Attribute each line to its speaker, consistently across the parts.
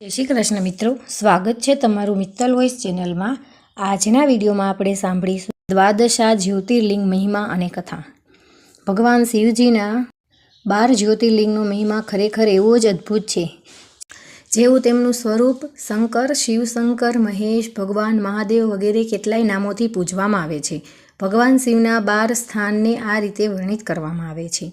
Speaker 1: જય શ્રી કૃષ્ણ મિત્રો. સ્વાગત છે તમારું મિત્તલ વોઇસ ચેનલમાં. આજના વિડીયોમાં આપણે સાંભળીશું દ્વાદશા જ્યોતિર્લિંગ મહિમા અને કથા. ભગવાન શિવજીના બાર જ્યોતિર્લિંગનો મહિમા ખરેખર એવો જ અદ્ભુત છે, જેવું તેમનું સ્વરૂપ શંકર, શિવશંકર, મહેશ, ભગવાન મહાદેવ વગેરે કેટલાય નામોથી પૂજવામાં આવે છે. ભગવાન શિવના બાર સ્થાનને આ રીતે વર્ણિત કરવામાં આવે છે.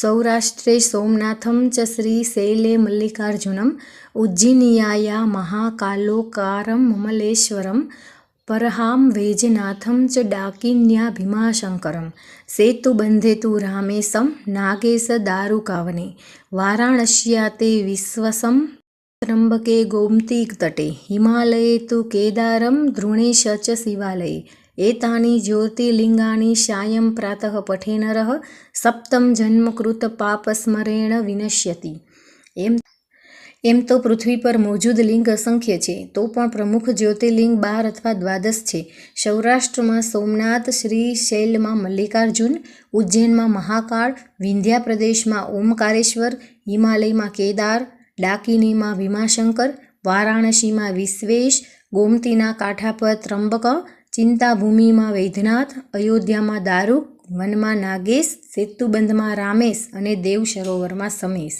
Speaker 1: સૌરાષ્ટ્રે સોમનાથમ ચ શ્રી શૈલે મલ્લિકાર્જુનમ ઉજ્જિનિયાયા મહાકાલોકારમ મમલેશ્વરમ પરહામ વૈજનાથમ ચ ડાકિન્યા ભીમાશંકરમ સેતુબંધે તુ રામેશમ, નાગેશ દારુકાવને વારાણસ્યા તે વિશ્વસમ, ત્રંબકે ગોમતી તટે. હિમાલયે તુ કેદારમ ધૃણેશ ચ શિવાલયે. એતાની જ્યોતિર્લિંગાની સાયં પ્રાતઃ પઠે નરઃ સપ્તમ જન્મકૃત પાપસ્મરેણ વિનશ્યતિ. એમ એમ તો પૃથ્વી પર મોજૂદ લિંગ અસંખ્ય છે, તો પણ પ્રમુખ જ્યોતિર્લિંગ બાર અથવા દ્વાદશ છે. સૌરાષ્ટ્રમાં સોમનાથ, શ્રી શૈલમાં મલ્લિકાર્જુન, ઉજ્જૈનમાં મહાકાળ, વિંધ્યા પ્રદેશમાં ઓમકારેશ્વર, હિમાલયમાં કેદાર, ડાકિનીમાં ભીમાશંકર, વારાણસીમાં વિશ્વેશ, ગોમતીના કાંઠા પર ત્રંબક ચિંતાભૂમિમાં વૈદ્યનાથ, અયોધ્યામાં દારૂક વનમાં નાગેશ, સેતુબંધમાં રામેશ અને દેવ સરોવરમાં સમેશ.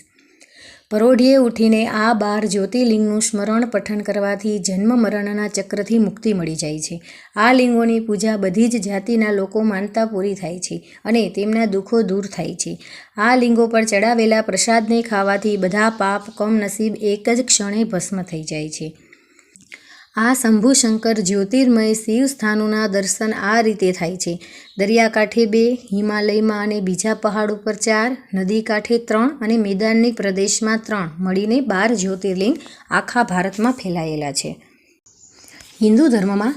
Speaker 1: પરોઢિયે ઉઠીને આ બાર જ્યોતિર્લિંગનું સ્મરણ પઠન કરવાથી જન્મ મરણના ચક્રથી મુક્તિ મળી જાય છે. આ લિંગોની પૂજા બધી જ જાતિના લોકો માનતા પૂરી થાય છે અને તેમના દુઃખો દૂર થાય છે. આ લિંગો પર ચડાવેલા પ્રસાદને ખાવાથી બધા પાપ, કમનસીબ એક જ ક્ષણે ભસ્મ થઈ જાય છે. આ શંભુશંકર જ્યોતિર્મય શિવ સ્થાનોના દર્શન આ રીતે થાય છે. દરિયાકાંઠે બે, હિમાલયમાં અને બીજા પહાડ ઉપર ચાર નદી કાંઠે ત્રણ અને મેદાનની પ્રદેશમાં ત્રણ મળીને બાર જ્યોતિર્લિંગ આખા ભારતમાં ફેલાયેલા છે. હિન્દુ ધર્મમાં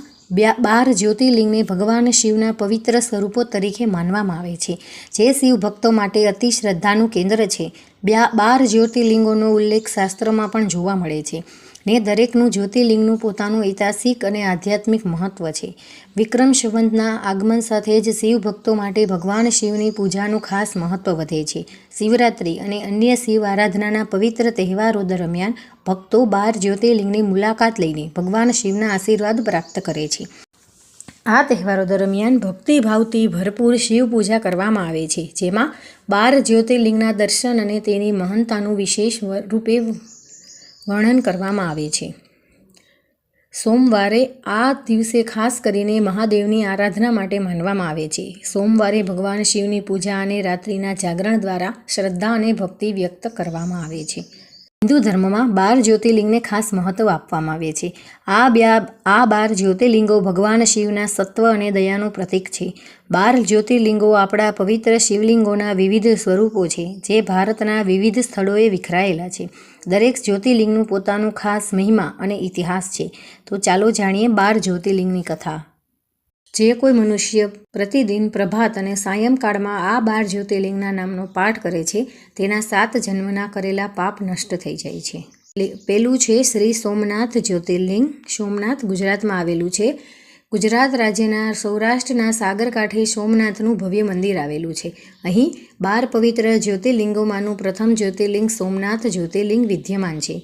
Speaker 1: બાર જ્યોતિર્લિંગને ભગવાન શિવના પવિત્ર સ્વરૂપો તરીકે માનવામાં આવે છે. જે શિવ ભક્તો માટે અતિ શ્રદ્ધાનું કેન્દ્ર છે. બાર જ્યોતિર્લિંગોનો ઉલ્લેખ શાસ્ત્રમાં પણ જોવા મળે છે. ને દરેકનું જ્યોતિર્લિંગનું પોતાનું ઐતિહાસિક અને આધ્યાત્મિક મહત્વ છે. વિક્રમ સંવંતના આગમન સાથે જ શિવ ભક્તો માટે ભગવાન શિવની પૂજાનું ખાસ મહત્વ વધે છે. શિવરાત્રિ અને અન્ય શિવ આરાધનાના પવિત્ર તહેવારો દરમિયાન ભક્તો બાર જ્યોતિર્લિંગની મુલાકાત લઈને ભગવાન શિવના આશીર્વાદ પ્રાપ્ત કરે છે. આ તહેવારો દરમિયાન ભક્તિભાવથી ભરપૂર શિવ પૂજા કરવામાં આવે છે, જેમાં બાર જ્યોતિર્લિંગના દર્શન અને તેની મહાનતાનું વિશેષ રૂપે વર્ણન કરવામાં આવે છે. સોમવારે આ દિવસે ખાસ કરીને મહાદેવની આરાધના માટે માનવામાં આવે છે. સોમવારે ભગવાન શિવની પૂજા અને રાત્રિના જાગરણ દ્વારા શ્રદ્ધા અને ભક્તિ વ્યક્ત કરવામાં આવે છે. હિન્દુ ધર્મમાં બાર જ્યોતિર્લિંગને ખાસ મહત્ત્વ આપવામાં આવે છે. આ બ્યા, આ બાર જ્યોતિર્લિંગો ભગવાન શિવના સત્વ અને દયાનું પ્રતીક છે. બાર જ્યોતિર્લિંગો આપણા પવિત્ર શિવલિંગોના વિવિધ સ્વરૂપો છે, જે ભારતના વિવિધ સ્થળોએ વિખરાયેલા છે. દરેક જ્યોતિર્લિંગનું પોતાનું ખાસ મહિમા અને ઇતિહાસ છે. તો ચાલો જાણીએ બાર જ્યોતિર્લિંગની કથા. જે કોઈ મનુષ્ય પ્રતિદિન પ્રભાત અને સાયંકાળમાં આ બાર જ્યોતિર્લિંગના નામનો પાઠ કરે છે, તેના સાત જન્મના કરેલા પાપ નષ્ટ થઈ જાય છે. પેલું છે શ્રી સોમનાથ જ્યોતિર્લિંગ. સોમનાથ ગુજરાતમાં આવેલું છે. ગુજરાત રાજ્યના સૌરાષ્ટ્રના સાગરકાંઠે સોમનાથનું ભવ્ય મંદિર આવેલું છે. અહીં બાર પવિત્ર જ્યોતિર્લિંગોમાંનું પ્રથમ જ્યોતિર્લિંગ સોમનાથ જ્યોતિર્લિંગ વિદ્યમાન છે.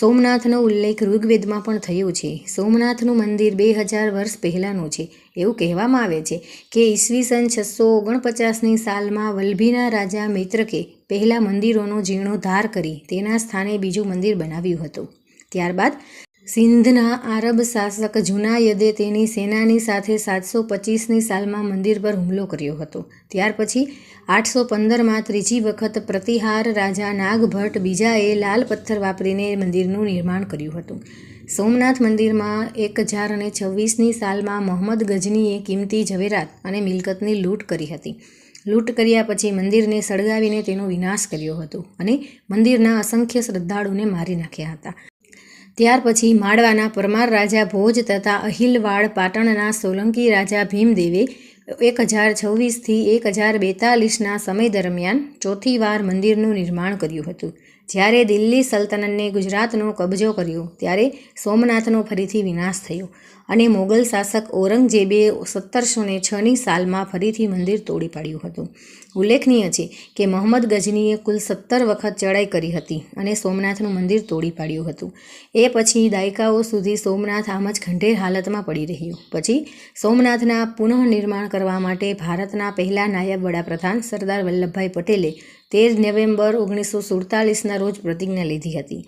Speaker 1: સોમનાથનો ઉલ્લેખ ઋગ્વેદમાં પણ થયો છે. સોમનાથનું મંદિર બે હજાર વર્ષ પહેલાંનું છે. એવું કહેવામાં આવે છે કે ઈસવીસન છસો ઓગણપચાસની સાલમાં વલ્ભીના રાજા મૈત્રકે પહેલાં મંદિરોનો જીર્ણોદ્ધાર કરી તેના સ્થાને બીજું મંદિર બનાવ્યું હતું. ત્યારબાદ સિંધના આરબ શાસક જુનાયદે તેની સેનાની સાથે સાતસો પચીસની સાલમાં મંદિર પર હુમલો કર્યો હતો. ત્યાર પછી આઠસો પંદરમાં ત્રીજી વખત પ્રતિહાર રાજા નાગભટ્ટ બીજાએ લાલ પથ્થર વાપરીને મંદિરનું નિર્માણ કર્યું હતું. સોમનાથ મંદિરમાં એક હજાર અને છવ્વીસની સાલમાં મોહમ્મદ ગજનીએ કિંમતી ઝવેરાત અને મિલકતની લૂંટ કરી હતી. લૂંટ કર્યા પછી મંદિરને સળગાવીને તેનો વિનાશ કર્યો હતો અને મંદિરના અસંખ્ય શ્રદ્ધાળુને મારી નાખ્યા હતા. ત્યાર પછી માળવાના પરમાર રાજા ભોજ તથા અહિલવાડ પાટણના સોલંકી રાજા ભીમદેવે એક હજાર છવ્વીસથી એક હજાર બેતાલીસના સમય દરમિયાન ચોથી વાર મંદિરનું નિર્માણ કર્યું હતું. જ્યારે દિલ્હી સલ્તનતને ગુજરાતનો કબજો કર્યો, ત્યારે સોમનાથનો ફરીથી વિનાશ થયો. અને મોગલ શાસક ઔરંગઝેબે સત્તરસો ને છની સાલમાં ફરીથી મંદિર તોડી પાડ્યું હતું. ઉલ્લેખનીય છે કે મોહમ્મદ ગજનીએ કુલ સત્તર વખત ચડાઈ કરી હતી અને સોમનાથનું મંદિર તોડી પાડ્યું હતું. એ પછી દાયકાઓ સુધી સોમનાથ આમ જ ખંડેર હાલતમાં પડી રહ્યું. પછી સોમનાથના પુનઃનિર્માણ કરવા માટે ભારતના પહેલા નાયબ વડાપ્રધાન સરદાર વલ્લભભાઈ પટેલે તેર નવેમ્બર ઓગણીસો સુડતાલીસના રોજ પ્રતિજ્ઞા લીધી હતી.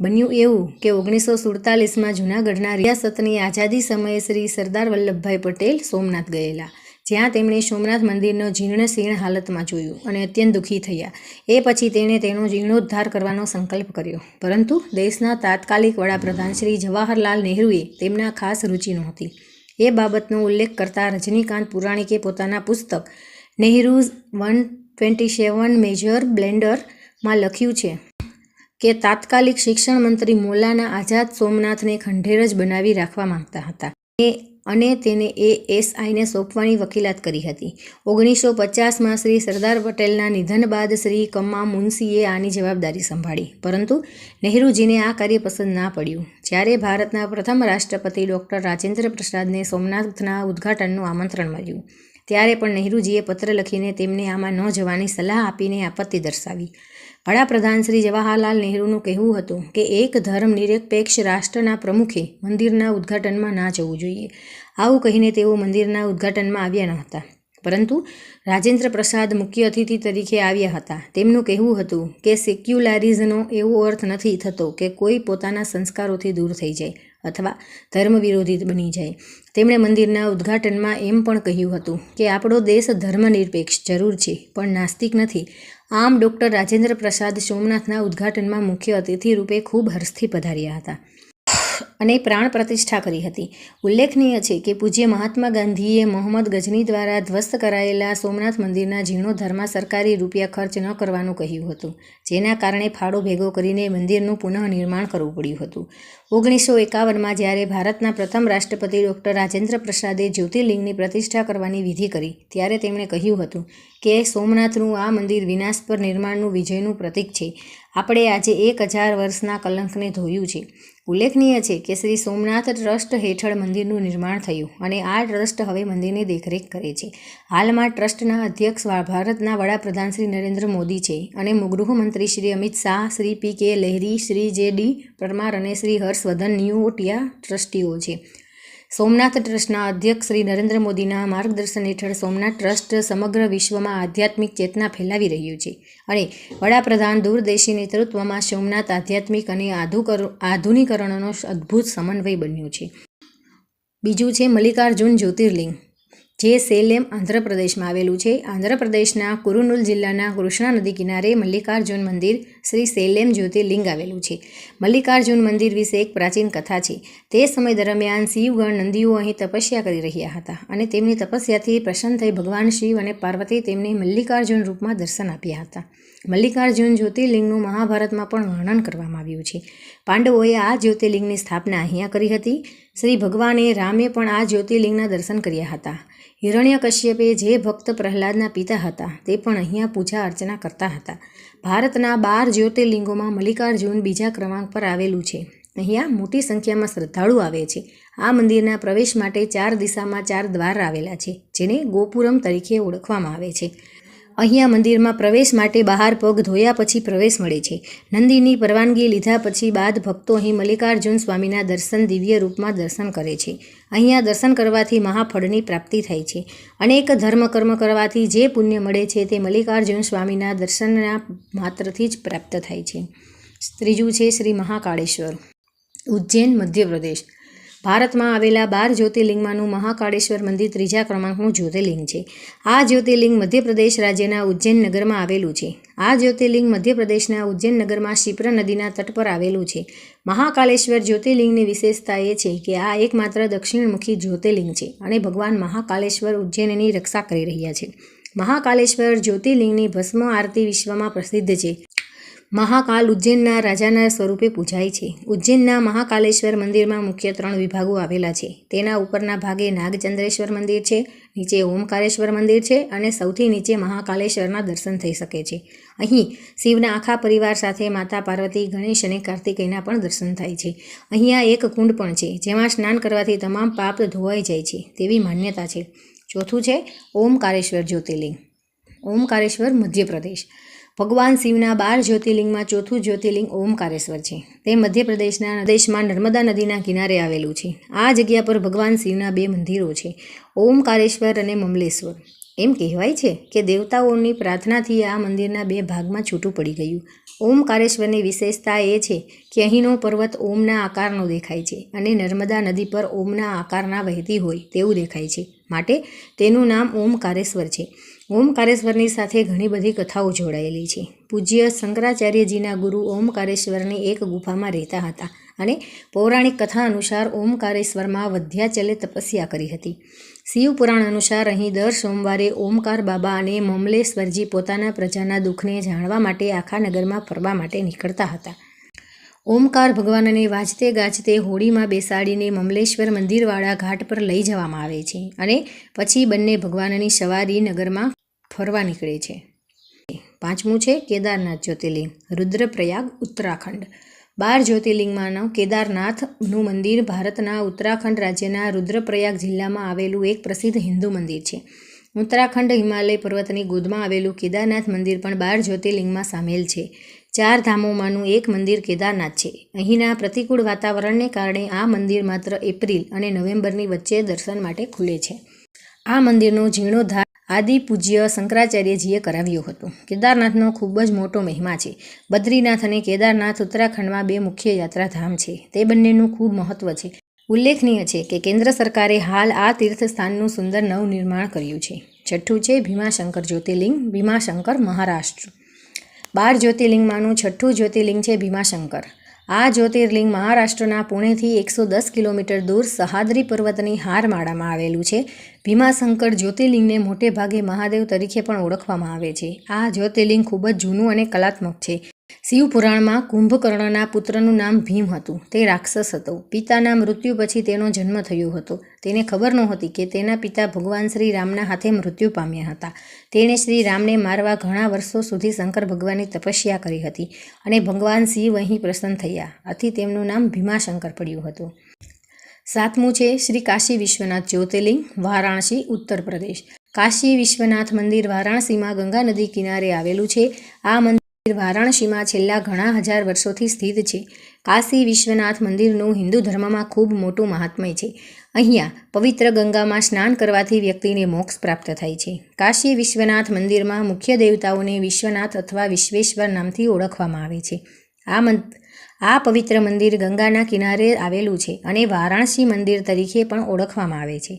Speaker 1: બન્યું એવું કે ઓગણીસો સુડતાલીસમાં જૂનાગઢના રિયાસતની આઝાદી સમયે શ્રી સરદાર વલ્લભભાઈ પટેલ સોમનાથ ગયેલા, જ્યાં તેમણે સોમનાથ મંદિરનો જીર્ણ શીર્ણ હાલતમાં જોયું અને અત્યંત દુઃખી થયા. એ પછી તેણે તેનો જીર્ણોદ્ધાર કરવાનો સંકલ્પ કર્યો. પરંતુ દેશના તાત્કાલિક વડાપ્રધાન શ્રી જવાહરલાલ નહેરુએ તેમના ખાસ રુચિ નહોતી. એ બાબતનો ઉલ્લેખ કરતા રજનીકાંત પુરાણિકે પોતાના પુસ્તક Nehru's one twenty seven major બ્લેન્ડરમાં લખ્યું છે કે તાત્કાલિક શિક્ષણ મંત્રી મૌલાના આઝાદ સોમનાથને ખંડેર જ બનાવી રાખવા માંગતા હતા. અને તેને એ એસઆઈને સોંપવાની વકીલાત કરી હતી. ઓગણીસો પચાસમાં શ્રી સરદાર પટેલના નિધન બાદ શ્રી કમ્મા મુનશીએ આની જવાબદારી સંભાળી. પરંતુ નહેરુજીને આ કાર્ય પસંદ ના પડ્યું. જ્યારે ભારતના પ્રથમ રાષ્ટ્રપતિ ડૉક્ટર રાજેન્દ્ર પ્રસાદને સોમનાથના ઉદ્ઘાટનનું આમંત્રણ મળ્યું, ત્યારે પણ નહેરુજીએ પત્ર લખીને તેમને આમાં ન જવાની સલાહ આપીને આપત્તિ દર્શાવી. વડાપ્રધાન શ્રી જવાહરલાલ નહેરુનું કહેવું હતું કે એક ધર્મ નિરપેક્ષ રાષ્ટ્રના પ્રમુખે મંદિરના ઉદ્ઘાટનમાં ના જવું જોઈએ. આવું કહીને તેઓ મંદિરના ઉદ્ઘાટનમાં આવ્યા ન હતા. પરંતુ રાજેન્દ્ર પ્રસાદ મુખ્ય અતિથિ તરીકે આવ્યા હતા. તેમનું કહેવું હતું કે સેક્યુલારિઝનો એવો અર્થ નથી થતો કે કોઈ પોતાના સંસ્કારોથી દૂર થઈ જાય. અથવા ધર્મ વિરોધી બની જાય. તેમણે મંદિરના ઉદ્ઘાટનમાં એમ પણ કહ્યું હતું કે, આપણો દેશ ધર્મનિરપેક્ષ જરૂર છે, પણ નાસ્તિક નથી. આમ ડૉક્ટર રાજેન્દ્ર પ્રસાદ સોમનાથના ઉદ્ઘાટનમાં મુખ્ય અતિથિ રૂપે ખૂબ હર્ષથી પધાર્યા હતા. અને પ્રાણ પ્રતિષ્ઠા કરી હતી. ઉલ્લેખનીય છે કે પૂજ્ય મહાત્મા ગાંધીએ મોહમ્મદ ગજની દ્વારા ધ્વસ્ત કરાયેલા સોમનાથ મંદિરના જીર્ણોદ્ધારમાં સરકારી રૂપિયા ખર્ચ ન કરવાનું કહ્યું હતું, જેના કારણે ફાળો ભેગો કરીને મંદિરનું પુનઃનિર્માણ કરવું પડ્યું હતું. ઓગણીસો એકાવનમાં જ્યારે ભારતના પ્રથમ રાષ્ટ્રપતિ ડૉક્ટર રાજેન્દ્ર પ્રસાદે જ્યોતિર્લિંગની પ્રતિષ્ઠા કરવાની વિધિ કરી, ત્યારે તેમણે કહ્યું હતું કે સોમનાથનું આ મંદિર વિનાશ પર નિર્માણનું વિજયનું પ્રતીક છે. આપણે આજે એક હજાર વર્ષના કલંકને ધોયું છે. ઉલ્લેખનીય છે કે શ્રી સોમનાથ ટ્રસ્ટ હેઠળ મંદિરનું નિર્માણ થયું અને આ ટ્રસ્ટ હવે મંદિરની દેખરેખ કરે છે. હાલમાં ટ્રસ્ટના અધ્યક્ષ ભારતના વડાપ્રધાન શ્રી નરેન્દ્ર મોદી છે અને ગૃહમંત્રી શ્રી અમિત શાહ, શ્રી પી કે લહેરી, શ્રી જે ડી પરમાર અને શ્રી હર્ષવર્ધન નિયોટિયા ટ્રસ્ટીઓ છે. સોમનાથ ટ્રસ્ટના અધ્યક્ષ શ્રી નરેન્દ્ર મોદીના માર્ગદર્શન હેઠળ સોમનાથ ટ્રસ્ટ સમગ્ર વિશ્વમાં આધ્યાત્મિક ચેતના ફેલાવી રહ્યું છે અને વડાપ્રધાન દૂરદેશી નેતૃત્વમાં સોમનાથ આધ્યાત્મિક અને આધુનિકરણનો અદ્ભુત સમન્વય બન્યું છે. બીજું છે મલ્લિકાર્જુન જ્યોતિર્લિંગ. જે સેલેમ આંધ્રપ્રદેશમાં આવેલું છે. આંધ્રપ્રદેશના કુરુનુલ જિલ્લાના કૃષ્ણા નદી કિનારે મલ્લિકાર્જુન મંદિર શ્રી સેલેમ જ્યોતિર્લિંગ આવેલું છે. મલ્લિકાર્જુન મંદિર વિશે એક પ્રાચીન કથા છે. તે સમય દરમિયાન શિવગણ નંદીઓ અહીં તપસ્યા કરી રહ્યા હતા અને તેમની તપસ્યાથી પ્રસન્ન થઈ ભગવાન શિવ અને પાર્વતી તેમને મલ્લિકાર્જુન રૂપમાં દર્શન આપ્યા હતા. મલ્લિકાર્જુન જ્યોતિર્લિંગનું મહાભારતમાં પણ વર્ણન કરવામાં આવ્યું છે. પાંડવોએ આ જ્યોતિર્લિંગની સ્થાપના અહીંયા કરી હતી. શ્રી ભગવાને રામે પણ આ જ્યોતિર્લિંગના દર્શન કર્યા હતા. હિરણ્યકશ્યપે જે ભક્ત પ્રહલાદના પિતા હતા તે પણ અહીંયા પૂજા અર્ચના કરતા હતા. ભારતના બાર જ્યોતિર્લિંગોમાં મલ્લિકાર્જુન બીજા ક્રમાંક પર આવેલું છે. અહીંયા મોટી સંખ્યામાં શ્રદ્ધાળુ આવે છે. આ મંદિરના પ્રવેશ માટે ચાર દિશામાં ચાર દ્વાર આવેલા છે, જેને ગોપુરમ તરીકે ઓળખવામાં આવે છે. અહીંયા મંદિરમાં પ્રવેશ માટે બહાર પગ ધોયા પછી પ્રવેશ મળે છે. નંદીની પરવાનગી લીધા પછી બાદ ભક્તો અહીં મલ્લિકાર્જુન સ્વામીના દર્શન દિવ્ય રૂપમાં દર્શન કરે છે. અહીંયા દર્શન કરવાથી મહાફળની પ્રાપ્તિ થાય છે. અનેક ધર્મ કર્મ કરવાથી જે પુણ્ય મળે છે તે મલ્લિકાર્જુન સ્વામીના દર્શનના માત્રથી જ પ્રાપ્ત થાય છે. ત્રીજું છે શ્રી મહાકાળેશ્વર. ઉજ્જૈન મધ્યપ્રદેશ. ભારતમાં આવેલા બાર જ્યોતિર્લિંગમાંનું મહાકાળેશ્વર મંદિર ત્રીજા ક્રમાંકનું જ્યોતિર્લિંગ છે. આ જ્યોતિર્લિંગ મધ્યપ્રદેશ રાજ્યના ઉજ્જૈન નગરમાં આવેલું છે. આ જ્યોતિર્લિંગ મધ્યપ્રદેશના ઉજ્જૈન નગરમાં શિપ્ર નદીના તટ પર આવેલું છે. મહાકાલેશ્વર જ્યોતિર્લિંગની વિશેષતા એ છે કે આ એકમાત્ર દક્ષિણમુખી જ્યોતિર્લિંગ છે અને ભગવાન મહાકાલેશ્વર ઉજ્જૈનની રક્ષા કરી રહ્યા છે. મહાકાલેશ્વર જ્યોતિર્લિંગની ભસ્મ આરતી વિશ્વમાં પ્રસિદ્ધ છે. મહાકાલ ઉજ્જૈનના રાજાના સ્વરૂપે પૂજાય છે. ઉજ્જૈનના મહાકાલેશ્વર મંદિરમાં મુખ્ય ત્રણ વિભાગો આવેલા છે. તેના ઉપરના ભાગે નાગચંદ્રેશ્વર મંદિર છે, નીચે ઓમકારેશ્વર મંદિર છે અને સૌથી નીચે મહાકાલેશ્વરના દર્શન થઈ શકે છે. અહીં શિવના આખા પરિવાર સાથે માતા પાર્વતી, ગણેશ અને કાર્તિકેયના પણ દર્શન થાય છે. અહીંયા એક કુંડ પણ છે, જેમાં સ્નાન કરવાથી તમામ પાપ ધોવાઈ જાય છે તેવી માન્યતા છે. ચોથું છે ઓમકારેશ્વર જ્યોતિર્લિંગ. ઓમકારેશ્વર મધ્યપ્રદેશ. ભગવાન શિવના બાર જ્યોતિર્લિંગમાં ચોથું જ્યોતિર્લિંગ ઓમકારેશ્વર છે. તે મધ્યપ્રદેશના દેશમાં નર્મદા નદીના કિનારે આવેલું છે. આ જગ્યા પર ભગવાન શિવના બે મંદિરો છે, ઓમકારેશ્વર અને મમલેશ્વર. એમ કહેવાય છે કે દેવતાઓની પ્રાર્થનાથી આ મંદિરના બે ભાગમાં છૂટું પડી ગયું. ઓમકારેશ્વરની વિશેષતા એ છે કે અહીંનો પર્વત ઓમના આકારનો દેખાય છે અને નર્મદા નદી પર ઓમના આકારના વહેતી હોય તેવું દેખાય છે. માટે તેનું નામ ઓમકારેશ્વર છે. ઓમકારેશ્વરની સાથે ઘણી બધી કથાઓ જોડાયેલી છે. પૂજ્ય શંકરાચાર્યજીના ગુરુ ઓમકારેશ્વરની એક ગુફામાં રહેતા હતા અને પૌરાણિક કથા અનુસાર ઓમકારેશ્વરમાં વધ્યાચલે તપસ્યા કરી હતી. શિવ પુરાણ અનુસાર અહીં દર સોમવારે ઓમકાર બાબા અને મમલેશ્વરજી પોતાના પ્રજાના દુઃખને જાણવા માટે આખા નગરમાં ફરવા માટે નીકળતા હતા. ઓમકાર ભગવાનને વાજતે ગાજતે હોડીમાં બેસાડીને મમલેશ્વર મંદિરવાળા ઘાટ પર લઈ જવામાં આવે છે અને પછી બંને ભગવાનની સવારી નગરમાં ફરવા નીકળે છે. પાંચમું છે કેદારનાથ જ્યોતિર્લિંગ, રુદ્રપ્રયાગ, ઉત્તરાખંડ. બાર જ્યોતિર્લિંગમાંનું કેદારનાથનું મંદિર ભારતના ઉત્તરાખંડ રાજ્યના રુદ્રપ્રયાગ જિલ્લામાં આવેલું એક પ્રસિદ્ધ હિન્દુ મંદિર છે. ઉત્તરાખંડ હિમાલય પર્વતની ગોદમાં આવેલું કેદારનાથ મંદિર પણ બાર જ્યોતિર્લિંગમાં સામેલ છે. ચાર ધામોમાંનું એક મંદિર કેદારનાથ છે. અહીંના પ્રતિકૂળ વાતાવરણને કારણે આ મંદિર માત્ર એપ્રિલ અને નવેમ્બરની વચ્ચે દર્શન માટે ખુલે છે. આ મંદિરનો જીર્ણોદ્ધાર આદિ પૂજ્ય શંકરાચાર્યજીએ કરાવ્યો હતો. કેદારનાથનો ખૂબ જ મોટો મહિમા છે. બદ્રીનાથ અને કેદારનાથ ઉત્તરાખંડમાં બે મુખ્ય યાત્રાધામ છે. તે બંનેનું ખૂબ મહત્વ છે. ઉલ્લેખનીય છે કે કેન્દ્ર સરકારે હાલ આ તીર્થસ્થાનનું સુંદર નવનિર્માણ કર્યું છે. છઠ્ઠું છે ભીમાશંકર જ્યોતિર્લિંગ, ભીમાશંકર મહારાષ્ટ્ર. બાર જ્યોતિર્લિંગમાંનું છઠ્ઠું જ્યોતિર્લિંગ છે ભીમાશંકર. આ જ્યોતિર્લિંગ મહારાષ્ટ્રના પુણેથી એકસો દસ કિલોમીટર દૂર સહાદ્રી પર્વતની હારમાળામાં આવેલું છે. ભીમાશંકર જ્યોતિર્લિંગને મોટે ભાગે મહાદેવ તરીકે પણ ઓળખવામાં આવે છે. આ જ્યોતિર્લિંગ ખૂબ જ જૂનું અને કલાત્મક છે. શિવ પુરાણમાં કુંભકર્ણના પુત્રનું નામ ભીમ હતું. તે રાક્ષસ હતો. પિતાના મૃત્યુ પછી તેનો જન્મ થયો હતો. તેને ખબર નહોતી કે તેના પિતા ભગવાન શ્રી રામના હાથે મૃત્યુ પામ્યા હતા. તેણે શ્રી રામને મારવા ઘણા વર્ષો સુધી શંકર ભગવાનની તપસ્યા કરી હતી અને ભગવાન શિવ અહીં પ્રસન્ન થયા. આથી તેમનું નામ ભીમાશંકર પડ્યું હતું. સાતમું છે શ્રી કાશી વિશ્વનાથ જ્યોતિર્લિંગ, વારાણસી, ઉત્તર પ્રદેશ. કાશી વિશ્વનાથ મંદિર વારાણસીમાં ગંગા નદી કિનારે આવેલું છે. આ મંદિર વારાણસીમાં છેલ્લા ઘણા હજાર વર્ષોથી સ્થિત છે. કાશી વિશ્વનાથ મંદિરનું હિન્દુ ધર્મમાં ખૂબ મોટું મહાત્મય છે. અહીંયા પવિત્ર ગંગામાં સ્નાન કરવાથી વ્યક્તિને મોક્ષ પ્રાપ્ત થાય છે. કાશી વિશ્વનાથ મંદિરમાં મુખ્ય દેવતાઓને વિશ્વનાથ અથવા વિશ્વેશ્વર નામથી ઓળખવામાં આવે છે. આ આ પવિત્ર મંદિર ગંગાના કિનારે આવેલું છે અને વારાણસી મંદિર તરીકે પણ ઓળખવામાં આવે છે.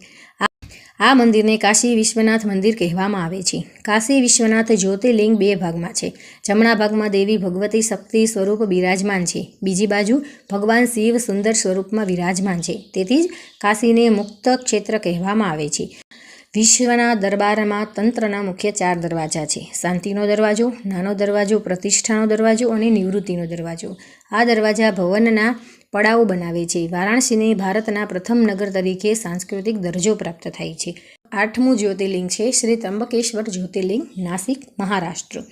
Speaker 1: આ મંદિરને કાશી વિશ્વનાથ મંદિર કહેવામાં આવે છે. કાશી વિશ્વનાથ જ્યોતિર્લિંગ બે ભાગમાં છે. જમણા ભાગમાં દેવી ભગવતી શક્તિ સ્વરૂપ બિરાજમાન છે. બીજી બાજુ ભગવાન શિવ સુંદર સ્વરૂપમાં વિરાજમાન છે. તેથી જ કાશીને મુક્ત ક્ષેત્ર કહેવામાં આવે છે. વિશ્વના દરબારમાં તંત્રના મુખ્ય ચાર દરવાજા છે. શાંતિનો દરવાજો, નાનો દરવાજો, પ્રતિષ્ઠાનો દરવાજો અને નિવૃત્તિનો દરવાજો. આ દરવાજા ભવનના પડાઓ બનાવે છે. વારાણસીને ભારતના પ્રથમ નગર તરીકે સાંસ્કૃતિક દરજ્જો પ્રાપ્ત થાય છે. આઠમું જ્યોતિર્લિંગ છે. શ્રી ત્રંબકેશ્વર જ્યોતિર્લિંગ નાસિક, મહારાષ્ટ્ર.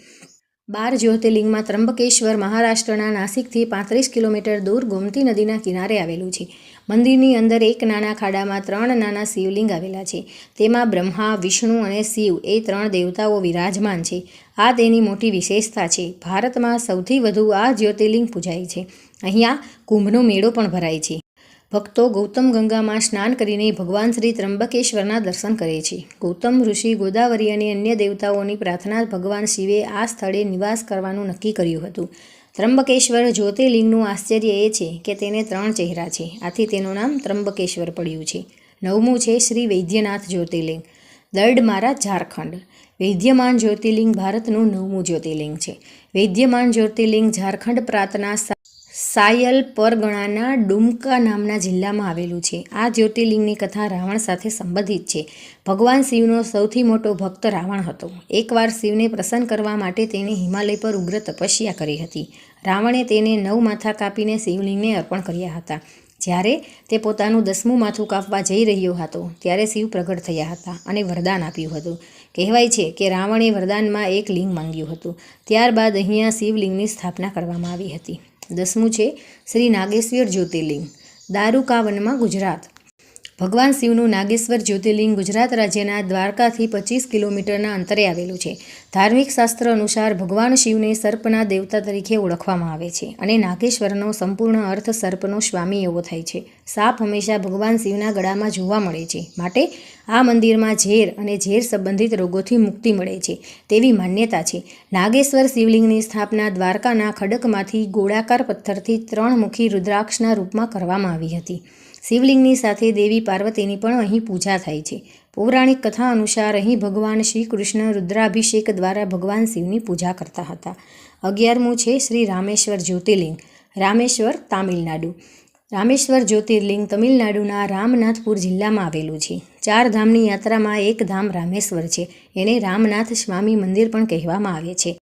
Speaker 1: બાર જ્યોતિર્લિંગમાં ત્રંબકેશ્વર મહારાષ્ટ્રના નાસિકથી પાંત્રીસ કિલોમીટર દૂર ગોમતી નદીના કિનારે આવેલું છે. મંદિરની અંદર એક નાના ખાડામાં ત્રણ નાના શિવલિંગ આવેલા છે. તેમાં બ્રહ્મા, વિષ્ણુ અને શિવ એ ત્રણ દેવતાઓ વિરાજમાન છે. આ તેની મોટી વિશેષતા છે. ભારતમાં સૌથી વધુ આ જ્યોતિર્લિંગ પૂજાય છે. અહીંયા કુંભનો મેળો પણ ભરાય છે. ભક્તો ગૌતમ ગંગામાં સ્નાન કરીને ભગવાન શ્રી ત્રંબકેશ્વરના દર્શન કરે છે. ગૌતમ ઋષિ ગોદાવરી અને અન્ય દેવતાઓની પ્રાર્થના ભગવાન શિવે આ સ્થળે નિવાસ કરવાનું નક્કી કર્યું હતું. ત્રંબકેશ્વર જ્યોતિર્લિંગનું આશ્ચર્ય એ છે કે તેને ત્રણ ચહેરા છે. આથી તેનું નામ ત્રંબકેશ્વર પડ્યું છે. નવમું છે શ્રી વૈદ્યનાથ જ્યોતિર્લિંગ. દર્ડમારા ઝારખંડ. વૈદ્યમાન જ્યોતિર્લિંગ ભારતનું નવમું જ્યોતિર્લિંગ છે. વૈદ્યમાન જ્યોતિર્લિંગ ઝારખંડ પ્રાંતના સાયલ પરગણાના ડુમકા નામના જિલ્લામાં આવેલું છે. આ જ્યોતિર્લિંગની કથા રાવણ સાથે સંબંધિત છે. ભગવાન શિવનો સૌથી મોટો ભક્ત રાવણ હતો. એકવાર શિવને પ્રસન્ન કરવા માટે તેણે હિમાલય પર ઉગ્ર તપસ્યા કરી હતી. રાવણે તેને નવ માથા કાપીને શિવલિંગને અર્પણ કર્યા હતા. જ્યારે તે પોતાનું દસમું માથું કાપવા જઈ રહ્યો હતો, ત્યારે શિવ પ્રગટ થયા હતા અને વરદાન આપ્યું હતું. કહેવાય છે કે રાવણે વરદાનમાં એક લિંગ માંગ્યું હતું. ત્યારબાદ અહીંયા શિવલિંગની સ્થાપના કરવામાં આવી હતી. દસમું છે શ્રી નાગેશ્વર જ્યોતિર્લિંગ, દારૂકાવનમાં ગુજરાત. ભગવાન શિવનું નાગેશ્વર જ્યોતિર્લિંગ ગુજરાત રાજ્યના દ્વારકાથી પચીસ કિલોમીટરના અંતરે આવેલું છે. ધાર્મિક શાસ્ત્ર અનુસાર ભગવાન શિવને સર્પના દેવતા તરીકે ઓળખવામાં આવે છે અને નાગેશ્વરનો સંપૂર્ણ અર્થ સર્પનો સ્વામી એવો થાય છે. સાપ હંમેશા ભગવાન શિવના ગળામાં જોવા મળે છે. માટે આ મંદિરમાં ઝેર અને ઝેર સંબંધિત રોગોથી મુક્તિ મળે છે તેવી માન્યતા છે. નાગેશ્વર શિવલિંગની સ્થાપના દ્વારકાના ખડકમાંથી ગોળાકાર પથ્થરથી ત્રણ મુખી રુદ્રાક્ષના રૂપમાં કરવામાં આવી હતી. શિવલિંગની સાથે દેવી પાર્વતીની પણ અહીં પૂજા થાય છે. પૌરાણિક કથા અનુસાર અહીં ભગવાન શ્રી કૃષ્ણ રુદ્રાભિષેક દ્વારા ભગવાન શિવની પૂજા કરતા હતા. અગિયારમું છે શ્રી રામેશ્વર જ્યોતિર્લિંગ. રામેશ્વર તામિલનાડુ. રામેશ્વર જ્યોતિર્લિંગ તમિલનાડુના રામનાથપુર જિલ્લામાં આવેલું છે. ચાર ધામની યાત્રામાં એક ધામ રામેશ્વર છે. એને રામનાથ સ્વામી મંદિર પણ કહેવામાં આવે છે.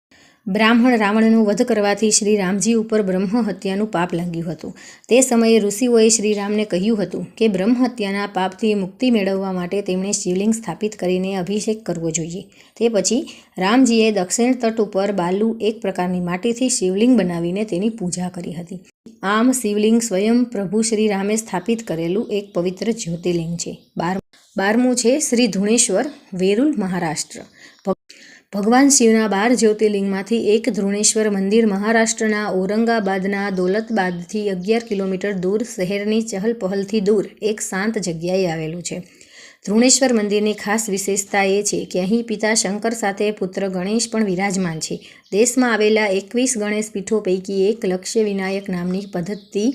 Speaker 1: બ્રાહ્મણ રાવણનો વધ કરવાથી શ્રી રામજી ઉપર બ્રહ્મ હત્યાનું પાપ લાગ્યું હતું. તે સમયે ઋષિઓએ શ્રીરામને કહ્યું હતું કે બ્રહ્મ હત્યાના પાપથી મુક્તિ મેળવવા માટે તેમણે શિવલિંગ સ્થાપિત કરીને અભિષેક કરવો જોઈએ. તે પછી રામજીએ દક્ષિણ તટ ઉપર બાલુ એક પ્રકારની માટીથી શિવલિંગ બનાવીને તેની પૂજા કરી હતી. આમ શિવલિંગ સ્વયં પ્રભુ શ્રી રામે સ્થાપિત કરેલું એક પવિત્ર જ્યોતિર્લિંગ છે. બાર બારમું છે શ્રી ધુણેશ્વર વેરુલ મહારાષ્ટ્ર. ભગવાન શિવના બાર જ્યોતિર્લિંગમાંથી એક ધ્રુણેશ્વર મંદિર મહારાષ્ટ્રના ઔરંગાબાદના દોલતબાદથી અગિયાર કિલોમીટર દૂર, શહેરની ચહલપહલથી દૂર એક શાંત જગ્યાએ આવેલું છે. ધ્રુણેશ્વર મંદિરની ખાસ વિશેષતા એ છે કે અહીં પિતા શંકર સાથે પુત્ર ગણેશ પણ વિરાજમાન છે. દેશમાં આવેલા એકવીસ ગણેશ પીઠો પૈકી એક લક્ષ્ય વિનાયક નામની પદ્ધતિ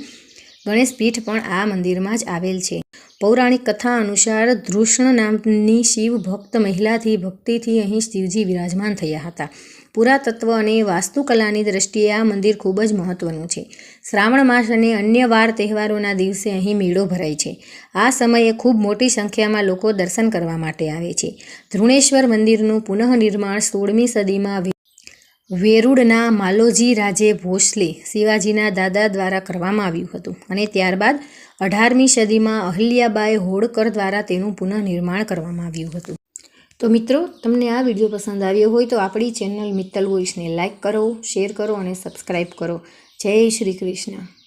Speaker 1: ગણેશ પીઠ પણ આ મંદિરમાં જ આવેલ છે. પૌરાણિક કથા અનુસાર ધૃષ્ણ નામની શિવ ભક્ત મહિલાથી ભક્તિથી અહીં શિવજી વિરાજમાન થયા હતા. પુરાતત્વ અને વાસ્તુકલાની દ્રષ્ટિએ આ મંદિર ખૂબ જ મહત્વનું છે. શ્રાવણ માસ અને અન્ય વાર તહેવારોના દિવસે અહીં મેળો ભરાય છે. આ સમયે ખૂબ મોટી સંખ્યામાં લોકો દર્શન કરવા માટે આવે છે. ધૃણેશ્વર મંદિરનું પુનઃનિર્માણ સોળમી સદીમાં વેરુડના માલોજી રાજે ભોસલે શિવાજીના દાદા દ્વારા કરવામાં આવ્યું હતું અને ત્યારબાદ અઢારમી સદીમાં અહલ્યાબાઈ હોળકર દ્વારા તેનું પુનઃનિર્માણ કરવામાં આવ્યું હતું. તો મિત્રો, તમને આ વીડિયો પસંદ આવ્યો હોય તો આપણી ચેનલ મિત્તલ વોઇસને લાઇક કરો, શેર કરો અને સબસ્ક્રાઈબ કરો. જય શ્રી કૃષ્ણ.